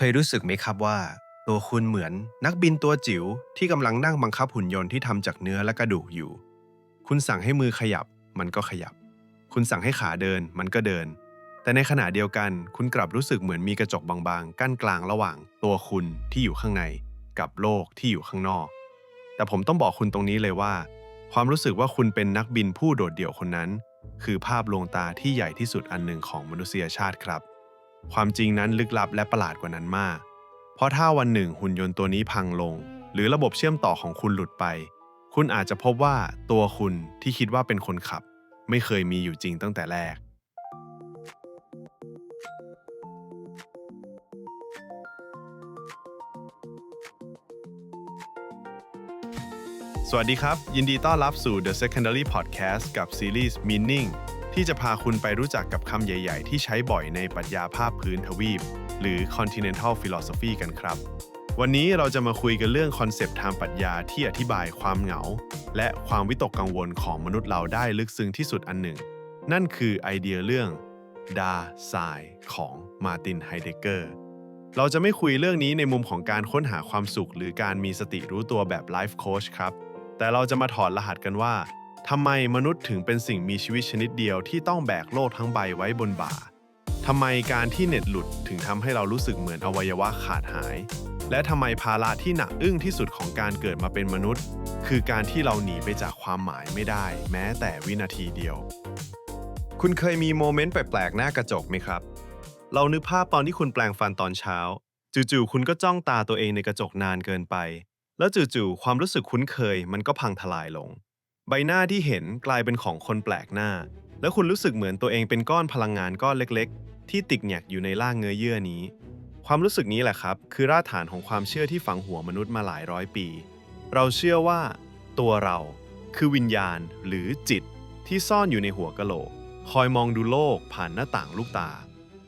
เคยรู้สึกไหมครับว่า ตัวคุณเหมือนนักบินตัวจิ๋วที่กำลังนั่งบังคับหุ่นยนต์ที่ทำจากเนื้อและกระดูกอยู่ คุณสั่งให้มือขยับ มันก็ขยับ คุณสั่งให้ขาเดิน มันก็เดิน แต่ในขณะเดียวกัน คุณกลับรู้สึกเหมือนมีกระจกบางๆ กั้นกลางระหว่าง ตัวคุณที่อยู่ข้างใน กับโลกที่อยู่ข้างนอก แต่ผมต้องบอกคุณตรงนี้เลยว่า ความรู้สึกว่าคุณเป็นนักบินผู้โดดเดี่ยวคนนั้น คือภาพลวงตาที่ใหญ่ที่สุดอันหนึ่งของมนุษยชาติครับ ความจริงนั้นลึกลับและประหลาดกว่านั้นมาก เพราะถ้าวันหนึ่งหุ่นยนต์ตัวนี้พังลง หรือระบบเชื่อมต่อของคุณหลุดไป คุณอาจจะพบว่าตัวคุณที่คิดว่าเป็นคนขับ ไม่เคยมีอยู่จริงตั้งแต่แรก สวัสดีครับ ยินดีต้อนรับสู่ The Secondary Podcast กับซีรีส์ Meaning ที่จะพาคุณไปรู้จักกับคำใหญ่ ๆ ที่ใช้บ่อยในปรัชญาภาพพื้นทวีป หรือ Continental Philosophy กันครับ วันนี้เราจะมาคุยกันเรื่องคอนเซปต์ทางปรัชญาที่อธิบายความเหงา และความวิตกกังวลของมนุษย์เราได้ลึกซึ้งที่สุดอันหนึ่ง นั่นคือไอเดียเรื่องดาไซของมาร์ตินไฮเดเกอร์เราจะไม่คุยเรื่องนี้ในมุมของการค้นหาความสุข หรือการมีสติรู้ตัวแบบไลฟ์โค้ชครับ แต่เราจะมาถอดรหัสกันว่าทำไมมนุษย์ถึงเป็นสิ่งมีชีวิตชนิดเดียวที่ต้องแบกโลกทั้งใบไว้บนบ่าทำไมการที่เน็ตหลุดถึงทำให้เรารู้สึกเหมือนอวัยวะขาดหาย และทำไมภาระที่หนักอึ้งที่สุดของการเกิดมาเป็นมนุษย์ คือการที่เราหนีไปจากความหมายไม่ได้ แม้แต่วินาทีเดียว คุณเคยมีโมเมนต์แปลกๆหน้ากระจกไหมครับ เรานึกภาพตอนที่คุณแปลงฟันตอนเช้า จู่ๆคุณก็จ้องตาตัวเองในกระจกนานเกินไป แล้วจู่ๆความรู้สึกคุ้นเคยมันก็พังทลายลง ใบหน้าที่เห็นกลายเป็นของคนแปลกหน้า แล้วคุณรู้สึกเหมือนตัวเองเป็นก้อนพลังงานก้อนเล็กๆ ที่ติดแงกอยู่ในล่างเงื้อเยื่อนี้ ความรู้สึกนี้แหละครับ คือรากฐานของความเชื่อที่ฝังหัวมนุษย์มาหลายร้อยปี เราเชื่อว่า ตัวเราคือวิญญาณหรือจิตที่ซ่อนอยู่ในหัวกะโหลก คอยมองดูโลกผ่านหน้าต่างลูกตา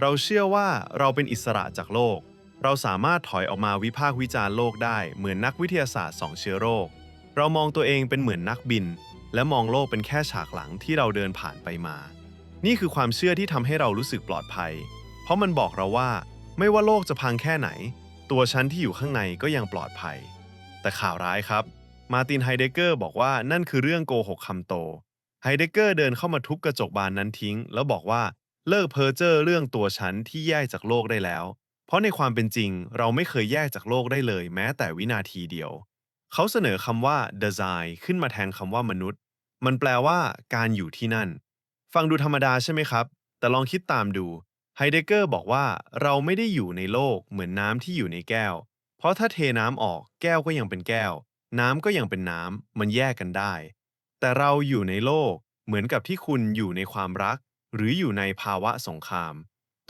เราเชื่อว่าเราเป็นอิสระจากโลก เราสามารถถอยออกมาวิพากษ์วิจารณ์โลกได้เหมือนนักวิทยาศาสตร์สองเชื้อโรค เรามองตัวเองเป็นเหมือนนักบิน และมองโลกเป็นแค่ฉากหลังที่เราเดินผ่านไปมา นี่คือความเชื่อที่ทำให้เรารู้สึกปลอดภัย เพราะมันบอกเราว่า ไม่ว่าโลกจะพังแค่ไหน ตัวฉันที่อยู่ข้างในก็ยังปลอดภัย แต่ข่าวร้ายครับ มาตินไฮเดเกอร์บอกว่านั่นคือเรื่องโกหกคำโต ไฮเดเกอร์เดินเข้ามาทุบกระจกบานนั้นทิ้ง แล้วบอกว่าเลิกเพ้อเจ้อเรื่องตัวฉันที่แยกจากโลกได้แล้ว ราะในความเป็นจริงเราไม่เคยแยกจากโลกได้เลย แม้แต่วินาทีเดียว เขาเสนอคำว่า design ขึ้นมาแทนคำว่ามนุษย์ มันแปลว่า การอยู่ที่นั่น ฟังดูธรรมดาใช่ไหมครับ แต่ลองคิดตามดู ไฮเดเกอร์บอกว่าเราไม่ได้อยู่ในโลกเหมือนน้ำที่อยู่ในแก้ว เพราะถ้าเทน้ำออกแก้วก็ยังเป็นแก้ว น้ำก็ยังเป็นน้ำมันแยกกันได้ แต่เราอยู่ในโลกเหมือนกับที่คุณอยู่ในความรัก หรืออยู่ในภาวะสงคราม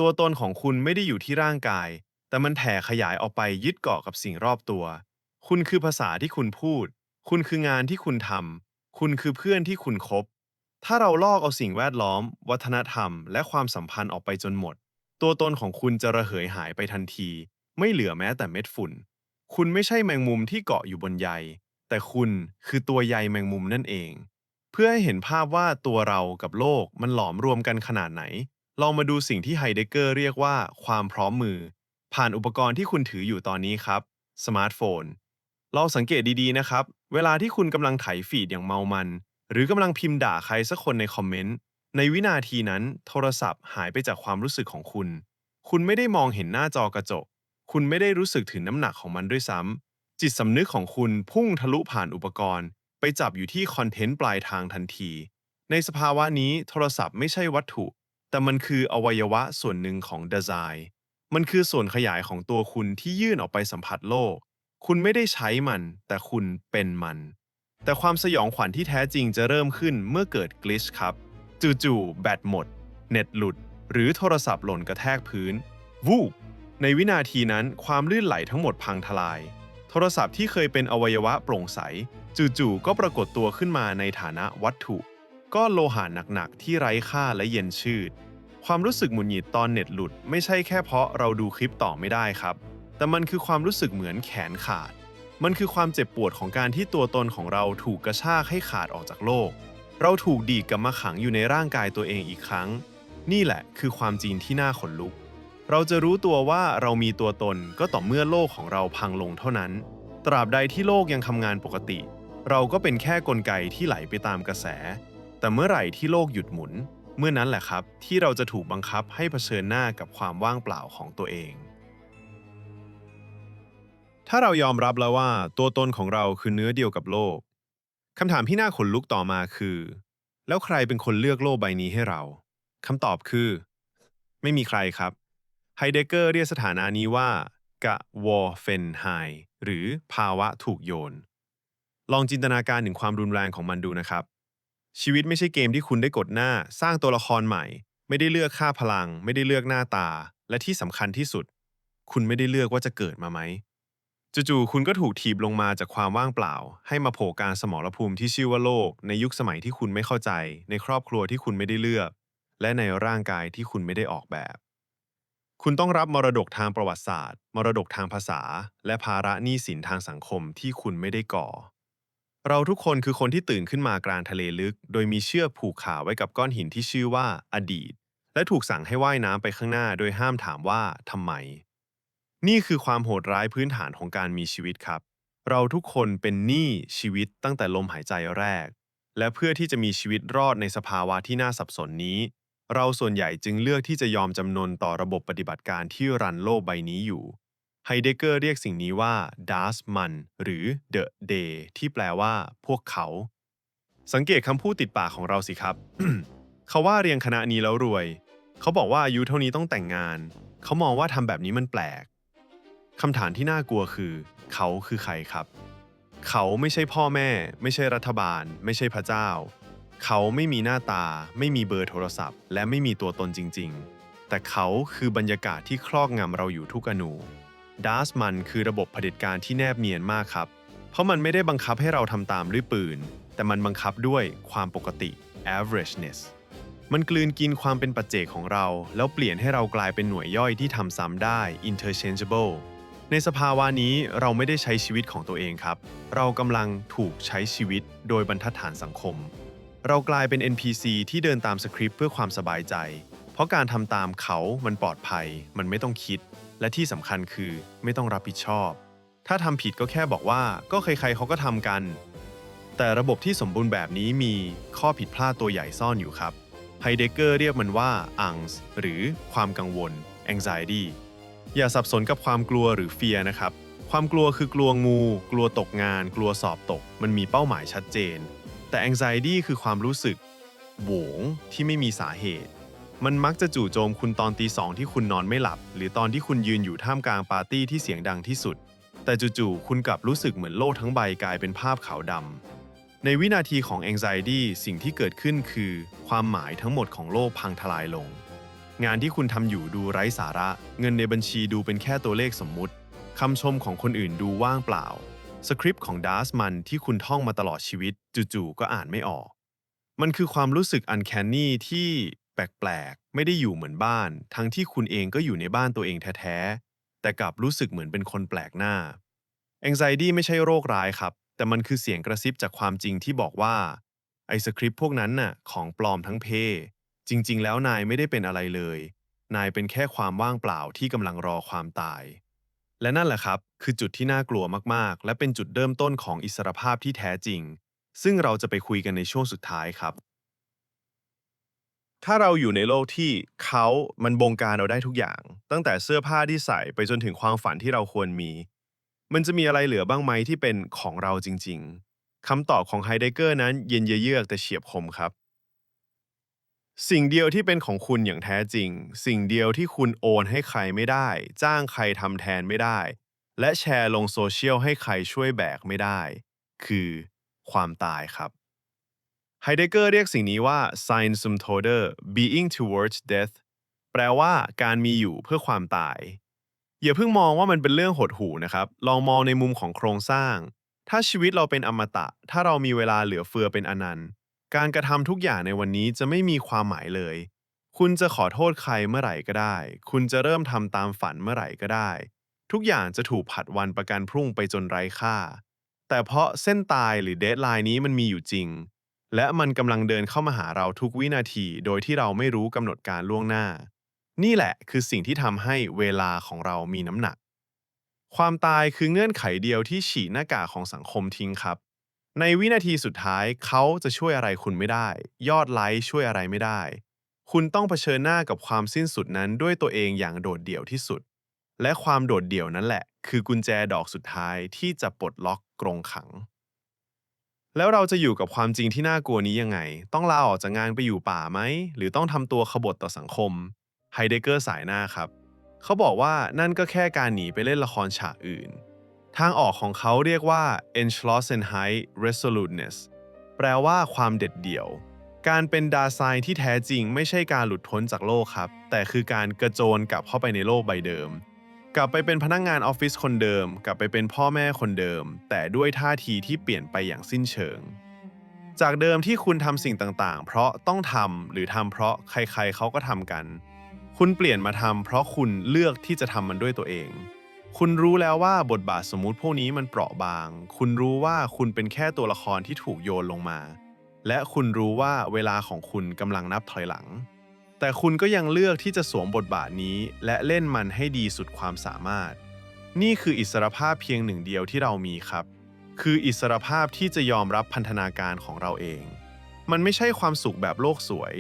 ตัวตนของคุณไม่ได้อยู่ที่ร่างกาย แต่มันแผ่ขยายออกไปยึดเกาะกับสิ่งรอบตัว คุณคือภาษาที่คุณพูด คุณคืองานที่คุณทำคุณคือเพื่อนที่คุณคบ ถ้าเราลอกเอาสิ่งแวดล้อม วัฒนธรรม และความสัมพันธ์ออกไปจนหมด ตัวตนของคุณจะระเหยหายไปทันที ไม่เหลือแม้แต่เม็ดฝุ่น คุณไม่ใช่แมงมุมที่เกาะอยู่บนใย แต่คุณคือตัวใยแมงมุมนั่นเอง เพื่อให้เห็นภาพว่าตัวเรากับโลกมันหลอมรวมกันขนาดไหน ลองมาดูสิ่งที่ไฮเดเกอร์เรียกว่าความพร้อมมือ ผ่านอุปกรณ์ที่คุณถืออยู่ตอนนี้ครับ สมาร์ทโฟนลองสังเกตดีๆนะครับ เวลาที่คุณกำลังไถฟีดอย่างเมามัน หรือกำลังพิมพ์ด่าใครสักคนในคอมเมนต์ ในวินาทีนั้นโทรศัพท์หายไปจากความรู้สึกของคุณ คุณไม่ได้มองเห็นหน้าจอกระจก คุณไม่ได้รู้สึกถึงน้ำหนักของมันด้วยซ้ำจิตสำนึกของคุณพุ่งทะลุผ่านอุปกรณ์ ไปจับอยู่ที่คอนเทนต์ปลายทางทันที ในสภาวะนี้โทรศัพท์ไม่ใช่วัตถุ แต่มันคืออวัยวะส่วนหนึ่งของดีไซน์ มันคือส่วนขยายของตัวคุณที่ยื่นออกไปสัมผัสโลก คุณไม่ได้ใช้มัน แต่คุณเป็นมัน แต่ความสยองขวัญที่แท้จริงจะเริ่มขึ้นเมื่อเกิดกลิชครับ จู่ๆแบตหมด เน็ตหลุด หรือโทรศัพท์หล่นกระแทกพื้น วูบในวินาทีนั้นความลื่นไหลทั้งหมดพังทลาย โทรศัพท์ที่เคยเป็นอวัยวะโปร่งใส จู่ๆก็ปรากฏตัวขึ้นมาในฐานะวัตถุ ก้อนโลหะหนักๆ ที่ไร้ค่าและเย็นชืด ความรู้สึกหงุดหงิดตอนเน็ตหลุด ไม่ใช่แค่เพราะเราดูคลิปต่อไม่ได้ครับ แต่มันคือความรู้สึกเหมือนแขนขาด มันคือความเจ็บปวดของการที่ตัวตนของเราถูกกระชากให้ขาดออกจากโลก เราถูกดีดกลับมาขังอยู่ในร่างกายตัวเองอีกครั้ง นี่แหละคือความจริงที่น่าขนลุก เราจะรู้ตัวว่าเรามีตัวตนก็ต่อเมื่อโลกของเราพังลงเท่านั้น ตราบใดที่โลกยังทำงานปกติ เราก็เป็นแค่กลไกที่ไหลไปตามกระแส แต่เมื่อไหร่ที่โลกหยุดหมุน เมื่อนั้นแหละครับที่เราจะถูกบังคับให้เผชิญหน้ากับความว่างเปล่าของตัวเอง ถ้าเรายอมรับแล้วว่า ตัวตนของเราคือเนื้อเดียวกับโลกคำถามที่น่าขนลุกต่อมาคือ แล้วใครเป็นคนเลือกโลกใบนี้ให้เราคำตอบคือ ไม่มีใครครับไฮเดเกอร์เรียกสถานะนี้ว่ากะวอเฟนไฮหรือภาวะถูกโยน ลองจินตนาการถึงความรุนแรงของมันดูนะครับ ชีวิตไม่ใช่เกมที่คุณได้กดหน้า สร้างตัวละครใหม่ ไม่ได้เลือกค่าพลัง ไม่ได้เลือกหน้าตา และที่สำคัญที่สุด คุณไม่ได้เลือกว่าจะเกิดมาไหมจู่ๆคุณก็ถูกถีบลงมาจากความว่างเปล่า ให้มาโผล่กลารสมรภูมิที่ชื่อว่าโลก ในยุคสมัยที่คุณไม่เข้าใจ ในครอบครัวที่คุณไม่ได้เลือก และในร่างกายที่คุณไม่ได้ออกแบบ คุณต้องรับมรดกทางประวัติศาสตร์ มรดกทางภาษา และภาระหนี้สินทางสังคมที่คุณไม่ได้ก่อ เราทุกคนคือคนที่ตื่นขึ้นมากลางทะเลลึก โดยมีเชือกผูกขาไว้กับก้อนหินที่ชื่อว่าอดีต และถูกสั่งให้ว่ายน้ำไปข้างหน้า โดยห้ามถามว่าทำไม นี่คือความโหดร้ายพื้นฐานของการมีชีวิตครับ เราทุกคนเป็นหนี้ชีวิตตั้งแต่ลมหายใจแรก และเพื่อที่จะมีชีวิตรอดในสภาวะที่น่าสับสนนี้ เราส่วนใหญ่จึงเลือกที่จะยอมจำนนต่อระบบปฏิบัติการที่รันโลกใบนี้อยู่ ไฮเดเกอร์เรียกสิ่งนี้ว่า das Man หรือ the day ที่แปลว่าพวกเขา สังเกตคำพูดติดปากของเราสิครับ เขาว่าเรียงคณะนี้แล้วรวย เขาบอกว่าอายุเท่านี้ต้องแต่งงาน เขามองว่าทำแบบนี้มันแปลกคำถามที่น่ากลัวคือ เขาคือใครครับ เขาไม่ใช่พ่อแม่ ไม่ใช่รัฐบาล ไม่ใช่พระเจ้า เขาไม่มีหน้าตา ไม่มีเบอร์โทรศัพท์ และไม่มีตัวตนจริง ๆ แต่เขาคือบรรยากาศที่ครอบงำเราอยู่ทุกอนู ดาสมันคือระบบเผด็จการที่แนบเนียนมากครับ เพราะมันไม่ได้บังคับให้เราทำตามด้วยปืน แต่มันบังคับด้วยความปกติ averageness มันกลืนกินความเป็นปัจเจกของเรา แล้วเปลี่ยนให้เรากลายเป็นหน่วยย่อยที่ทำซ้ำได้ interchangeable ในสภาวะนี้เราไม่ได้ใช้ชีวิตของตัวเองครับ เรากำลังถูกใช้ชีวิตโดยบรรทัดฐานสังคม เรากลายเป็น NPC ที่เดินตามสคริปต์เพื่อความสบายใจ เพราะการทำตามเขามันปลอดภัย มันไม่ต้องคิด และที่สำคัญคือไม่ต้องรับผิดชอบ ถ้าทำผิดก็แค่บอกว่าก็ใครๆเขาก็ทำกัน แต่ระบบที่สมบูรณ์แบบนี้มีข้อผิดพลาดตัวใหญ่ซ่อนอยู่ครับไฮเดเกอร์เรียกมันว่า angst หรือความกังวล anxiety อย่าสับสนกับความกลัวหรือ fear นะครับ ความกลัวคือกลัวงู กลัวตกงาน กลัวสอบตก มันมีเป้าหมายชัดเจน แต่ anxiety คือความรู้สึกโหวงที่ไม่มีสาเหตุ มันมักจะจู่โจมคุณตอนตีสองที่คุณนอนไม่หลับ หรือตอนที่คุณยืนอยู่ท่ามกลางปาร์ตี้ที่เสียงดังที่สุด แต่จู่ๆคุณกลับรู้สึกเหมือนโลกทั้งใบกลายเป็นภาพขาวดำในวินาทีของ anxiety สิ่งที่เกิดขึ้นคือ ความหมายทั้งหมดของโลกพังทลายลง งานที่คุณทำอยู่ดูไร้สาระ เงินในบัญชีดูเป็นแค่ตัวเลขสมมุติคำชมของคนอื่นดูว่างเปล่า สคริปต์ของดาร์สมันที่คุณท่องมาตลอดชีวิต จู่ๆก็อ่านไม่ออก มันคือความรู้สึกอันแคนนี่ที่ แปลกๆ ไม่ได้อยู่เหมือนบ้าน ทั้งที่คุณเองก็อยู่ในบ้านตัวเองแท้ๆ แต่กลับรู้สึกเหมือนเป็นคนแปลกหน้า anxiety ไม่ใช่โรคร้ายครับ แต่มันคือเสียงกระซิบจากความจริงที่บอกว่า ไอ้สคริปต์พวกนั้นน่ะ ของปลอมทั้งเพ จริง ๆ แล้วนายไม่ได้เป็นอะไรเลย นายเป็นแค่ความว่างเปล่าที่กำลังรอความตาย และนั่นแหละครับ คือจุดที่น่ากลัวมากๆ และเป็นจุดเริ่มต้นของอิสรภาพที่แท้จริง ซึ่งเราจะไปคุยกันในช่วงสุดท้ายครับ ถ้าเราอยู่ในโลกที่เขามันบงการเราได้ทุกอย่าง ตั้งแต่เสื้อผ้าที่ใส่ไปจนถึงความฝันที่เราควรมี มันจะมีอะไรเหลือบ้างไหมที่เป็นของเราจริง ๆคำตอบของไฮเดเกอร์นั้นเย็นเยือกแต่เฉียบคมครับ สิ่งเดียวที่เป็นของคุณอย่างแท้จริง สิ่งเดียวที่คุณโอนให้ใครไม่ได้ จ้างใครทำแทนไม่ได้ และแชร์ลงโซเชียลให้ใครช่วยแบกไม่ได้ คือความตายครับ ไฮเดเกอร์เรียกสิ่งนี้ว่า Sein zum Tode being towards death แปลว่าการมีอยู่เพื่อความตาย อย่าเพิ่งมองว่ามันเป็นเรื่องหดหูนะครับ ลองมองในมุมของโครงสร้าง ถ้าชีวิตเราเป็นอมตะ ถ้าเรามีเวลาเหลือเฟือเป็นอนันต์ การกระทำทุกอย่างในวันนี้จะไม่มีความหมายเลย คุณจะขอโทษใครเมื่อไหร่ก็ได้ คุณจะเริ่มทำตามฝันเมื่อไหร่ก็ได้ ทุกอย่างจะถูกผัดวันประกันพรุ่งไปจนไร้ค่า แต่เพราะเส้นตายหรือเดทไลน์นี้มันมีอยู่จริง และมันกำลังเดินเข้ามาหาเราทุกวินาที โดยที่เราไม่รู้กำหนดการล่วงหน้า นี่แหละคือสิ่งที่ทำให้เวลาของเรามีน้ำหนัก ความตายคือเงื่อนไขเดียวที่ฉีกหน้ากากของสังคมทิ้งครับ ในวินาทีสุดท้ายเขาจะช่วยอะไรคุณไม่ได้ ยอดไลค์ช่วยอะไรไม่ได้ คุณต้องเผชิญหน้ากับความสิ้นสุดนั้นด้วยตัวเองอย่างโดดเดี่ยวที่สุด และความโดดเดี่ยวนั่นแหละ คือกุญแจดอกสุดท้ายที่จะปลดล็อกกรงขัง แล้วเราจะอยู่กับความจริงที่น่ากลัวนี้ยังไง ต้องลาออกจากงานไปอยู่ป่าไหม หรือต้องทำตัวขบฏต่อสังคม ไฮเดเกอร์สายหน้าครับ เขาบอกว่านั่นก็แค่การหนีไปเล่นละครฉากอื่น ทางออกของเขาเรียกว่า e n s c h l o s s e n h e i t Resoluteness แปลว่าความเด็ดเดี่ยว การเป็นดาไซน์ที่แท้จริงไม่ใช่การหลุดพ้นจากโลกครับ แต่คือการกระโจนกลับเข้าไปในโลกใบเดิม กลับไปเป็นพนักงงานออฟฟิศคนเดิม กลับไปเป็นพ่อแม่คนเดิม แต่ด้วยท่าทีที่เปลี่ยนไปอย่างสิ้นเชิง จากเดิมที่คุณทำสิ่งต่างๆ เพราะต้องทำหรือทำเพราะใครๆเขาก็ทำกัน คุณเปลี่ยนมาทำเพราะคุณเลือกที่จะทำมันด้วยตัวเอง คุณรู้แล้วว่าบทบาทสมมุติพวกนี้มันเปราะบาง คุณรู้ว่าคุณเป็นแค่ตัวละครที่ถูกโยนลงมา และคุณรู้ว่าเวลาของคุณกำลังนับถอยหลัง แต่คุณก็ยังเลือกที่จะสวมบทบาทนี้ และเล่นมันให้ดีสุดความสามารถ นี่คืออิสรภาพเพียงหนึ่งเดียวที่เรามีครับ คืออิสรภาพที่จะยอมรับพันธนาการของเราเอง มันไม่ใช่ความสุขแบบโลกสวย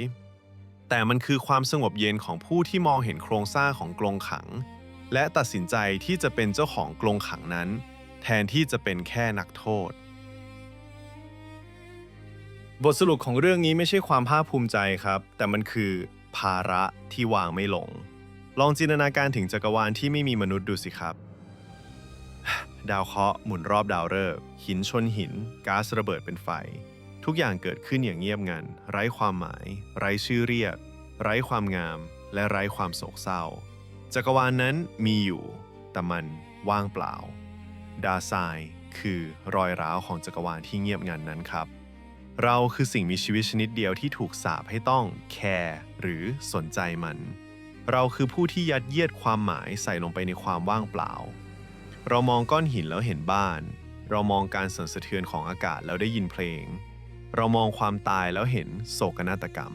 แต่มันคือความสงบเย็นของผู้ที่มองเห็นโครงสร้างของกรงขัง และตัดสินใจที่จะเป็นเจ้าของกรงขังนั้น แทนที่จะเป็นแค่นักโทษบทสรุปของเรื่องนี้ไม่ใช่ความภาคภูมิใจครับ แต่มันคือ ภาระที่วางไม่ลง ลองจินตนาการถึงจักรวาลที่ไม่มีมนุษย์ดูสิครับ ดาวเคราะห์หมุนรอบดาวฤกษ์หินชนหินก๊าซระเบิดเป็นไฟ ทุกอย่างเกิดขึ้นอย่างเงียบงัน ไร้ความหมาย ไร้ชื่อเรียก ไร้ความงาม และไร้ความโศกเศร้า จักรวาลนนั้นมีอยู่ แต่มันว่างเปล่า ดาซน์คือรอยร้าวของจักรวาลที่เงียบงันนั้นครับ เราคือสิ่งมีชีวิตชนิดเดียวที่ถูกสาปให้ต้องแคร์หรือสนใจมัน เราคือผู้ที่ยัดเยียดความหมายใส่ลงไปในความว่างเปล่า เรามองก้อนหินแล้วเห็นบ้าน เรามองการสั่นสะเทือนของอากาศแล้วได้ยินเพลง เรามองความตายแล้วเห็นโศกนาฏกรรม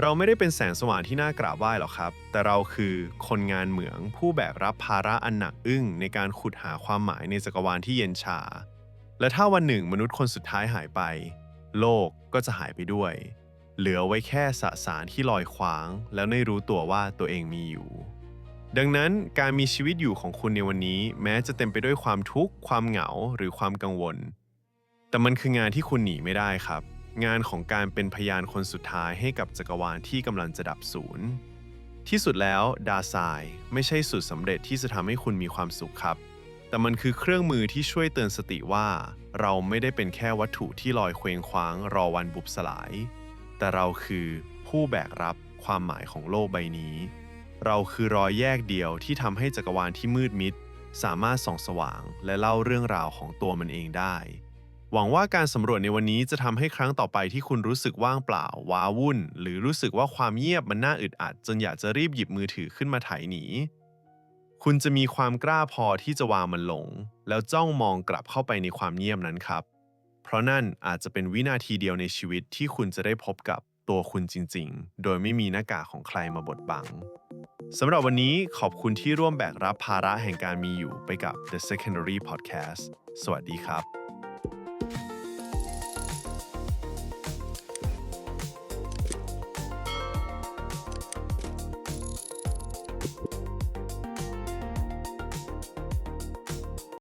เราไม่ได้เป็นแสงสว่างที่น่ากราบไหว้หรอกครับ แต่เราคือคนงานเหมืองผู้แบกรับภาระอันหนักอึ้งในการขุดหาความหมายในจักรวาลที่เย็นชา และถ้าวันหนึ่งมนุษย์คนสุดท้ายหายไป โลกก็จะหายไปด้วย เหลือไว้แค่สสารที่ลอยขวาง แล้วไม่รู้ตัวว่าตัวเองมีอยู่ ดังนั้นการมีชีวิตอยู่ของคุณในวันนี้ แม้จะเต็มไปด้วยความทุกข์ความเหงาหรือความกังวล แต่มันคืองานที่คุณหนีไม่ได้ครับ งานของการเป็นพยานคนสุดท้ายให้กับจักรวาลที่กำลังจะดับสูญที่สุดแล้วดาซน์ไม่ใช่สูตรสำเร็จที่จะทำให้คุณมีความสุขครับ แต่มันคือเครื่องมือที่ช่วยเตือนสติว่า เราไม่ได้เป็นแค่วัตถุที่ลอยเคว้งคว้างรอวันบุบสลาย แต่เราคือผู้แบกรับความหมายของโลกใบนี้ เราคือรอยแยกเดียวที่ทำให้จักรวาลที่มืดมิด สามารถส่องสว่างและเล่าเรื่องราวของตัวมันเองได้ หวังว่าการสำรวจในวันนี้จะทำให้ครั้งต่อไปที่คุณรู้สึกว่างเปล่า ว้าวุ่น หรือรู้สึกว่าความเงียบมันน่าอึดอัด จนอยากจะรีบหยิบมือถือขึ้นมาถ่ายหนี คุณจะมีความกล้าพอที่จะวางมันลง แล้วจ้องมองกลับเข้าไปในความเงียบนั้นครับ เพราะนั่นอาจจะเป็นวินาทีเดียวในชีวิตที่คุณจะได้พบกับตัวคุณจริง ๆ โดยไม่มีหน้ากากของใครมาบดบังสำหรับวันนี้ขอบคุณที่ร่วมแบกรับภาระแห่งการมีอยู่ไปกับ The Secondary Podcast สวัสดีครับ